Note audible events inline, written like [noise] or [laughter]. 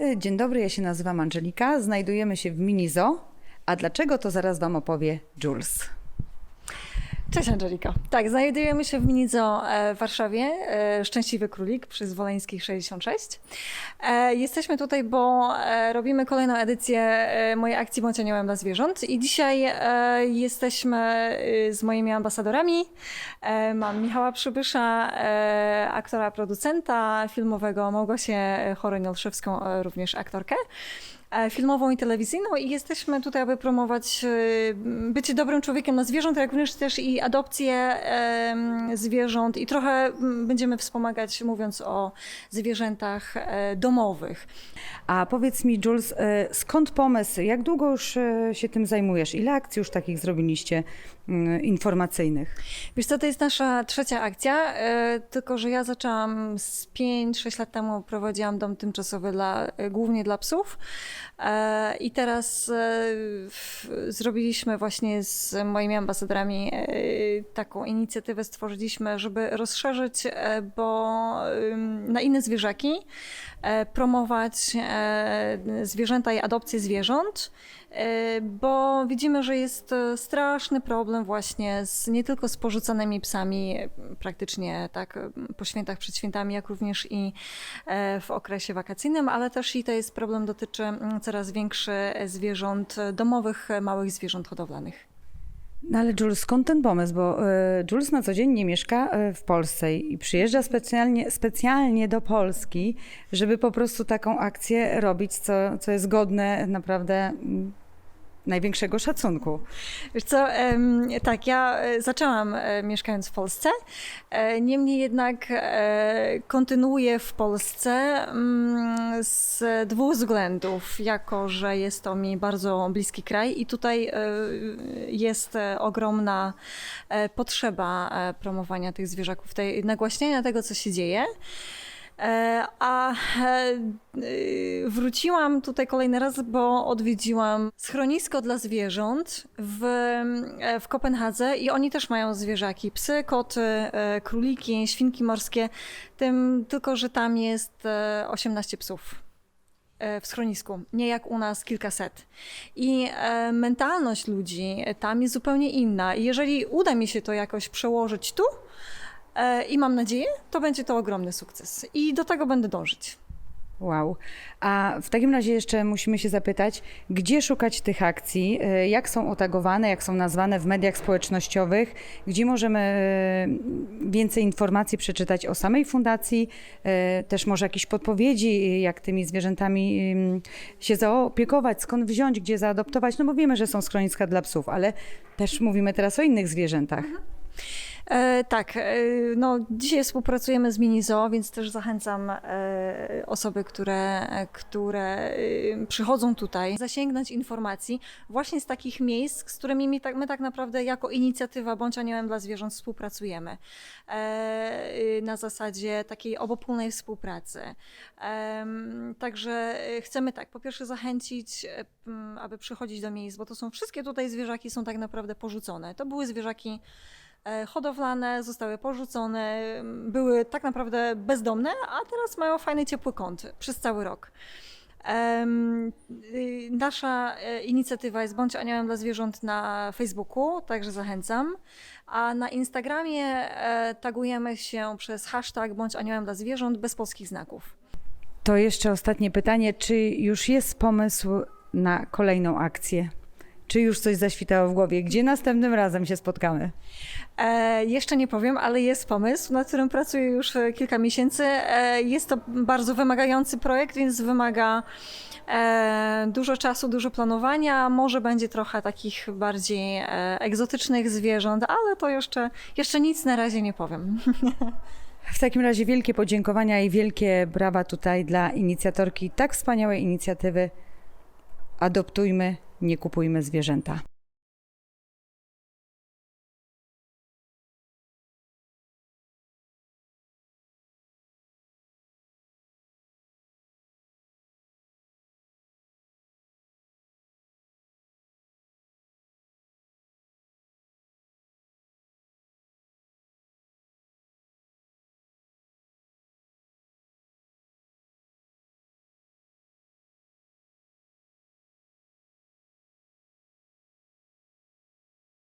E, Dzień dobry, ja się nazywam Angelika. Znajdujemy się w Minizo. A dlaczego to zaraz Wam opowie Jules. Cześć Angelika. Tak, znajdujemy się w Minizo e, w Warszawie, e, Szczęśliwy Królik przy Zwoleńskich 66. E, Jesteśmy tutaj, bo e, robimy kolejną edycję mojej akcji Bądź Aniołem dla Zwierząt i dzisiaj jesteśmy z moimi ambasadorami. Mam Michała Przybysza, aktora, producenta filmowego, Małgosię Choreń-Olszewską, e, również aktorkę filmową i telewizyjną i jesteśmy tutaj, aby promować bycie dobrym człowiekiem dla zwierząt, jak również też i adopcję zwierząt i trochę mm, będziemy wspomagać, mówiąc o zwierzętach e, domowych. A powiedz mi, Jules, e, skąd pomysł? Jak długo już e, się tym zajmujesz? Ile akcji już takich zrobiliście mm, informacyjnych? Wiesz co, to jest nasza trzecia akcja, tylko że ja zaczęłam z 5-6 lat temu, prowadziłam dom tymczasowy dla, głównie dla psów i teraz zrobiliśmy właśnie z moimi ambasadorami taką inicjatywę, stworzyliśmy, żeby rozszerzyć, e, bo na inne zwierzaki, e, promować e, zwierzęta i adopcję zwierząt, bo widzimy, że jest straszny problem właśnie z, nie tylko z porzucanymi psami praktycznie tak po świętach, przed świętami, jak również i w okresie wakacyjnym, ale też i to jest problem dotyczy mm, coraz większy zwierząt domowych, małych zwierząt hodowlanych. No ale Jules, skąd ten pomysł? Bo e, Jules na co dzień nie mieszka e, w Polsce i przyjeżdża specjalnie, specjalnie do Polski, żeby po prostu taką akcję robić, co, co jest godne naprawdę mm, największego szacunku. Wiesz co, tak, ja e, zaczęłam e, mieszkając w Polsce, e, niemniej jednak kontynuuję w Polsce mm, z dwóch względów, jako że jest to mi bardzo bliski kraj i tutaj jest ogromna potrzeba promowania tych zwierzaków, tej, nagłaśniania tego, co się dzieje. E, A e, y, wróciłam tutaj kolejny raz, bo odwiedziłam schronisko dla zwierząt w, e, w Kopenhadze i oni też mają zwierzaki. Psy, koty, króliki, świnki morskie. Tym tylko, że tam jest e, 18 psów w schronisku, nie jak u nas kilkaset. I mentalność ludzi tam jest zupełnie inna. I jeżeli uda mi się to jakoś przełożyć tu, i mam nadzieję, to będzie to ogromny sukces. I do tego będę dążyć. Wow. A w takim razie jeszcze musimy się zapytać, gdzie szukać tych akcji, e, jak są otagowane, jak są nazwane w mediach społecznościowych, gdzie możemy e, więcej informacji przeczytać o samej fundacji, e, też może jakieś podpowiedzi, jak tymi zwierzętami się zaopiekować, skąd wziąć, gdzie zaadoptować, no bo wiemy, że są schroniska dla psów, ale też mówimy teraz o innych zwierzętach. E, tak, e, no, dzisiaj współpracujemy z Minizo, więc też zachęcam e, osoby, które, które e, przychodzą tutaj, zasięgnąć informacji właśnie z takich miejsc, z którymi my tak, my tak naprawdę jako inicjatywa Bądź Aniołem dla Zwierząt współpracujemy. E, na zasadzie takiej obopólnej współpracy. Em, Także e, chcemy tak, po pierwsze zachęcić, e, aby przychodzić do miejsc, bo to są wszystkie tutaj zwierzaki są tak naprawdę porzucone. To były zwierzaki e, hodowlane, zostały porzucone, były tak naprawdę bezdomne, a teraz mają fajny, ciepły kąt przez cały rok. Y, Nasza e, inicjatywa jest Bądź Aniołem dla Zwierząt na Facebooku, także zachęcam. A na Instagramie e, tagujemy się przez hashtag Bądź Aniołem dla Zwierząt bez polskich znaków. To jeszcze ostatnie pytanie, czy już jest pomysł na kolejną akcję? Czy już coś zaświtało w głowie? Gdzie następnym razem się spotkamy? E, jeszcze nie powiem, ale jest pomysł, nad którym pracuję już e, kilka miesięcy. E, jest to bardzo wymagający projekt, więc wymaga e, dużo czasu, dużo planowania. Może będzie trochę takich bardziej e, egzotycznych zwierząt, ale to jeszcze, jeszcze nic na razie nie powiem. [laughs] W takim razie wielkie podziękowania i wielkie brawa tutaj dla inicjatorki tak wspaniałej inicjatywy. Adoptujmy, nie kupujmy zwierzęta.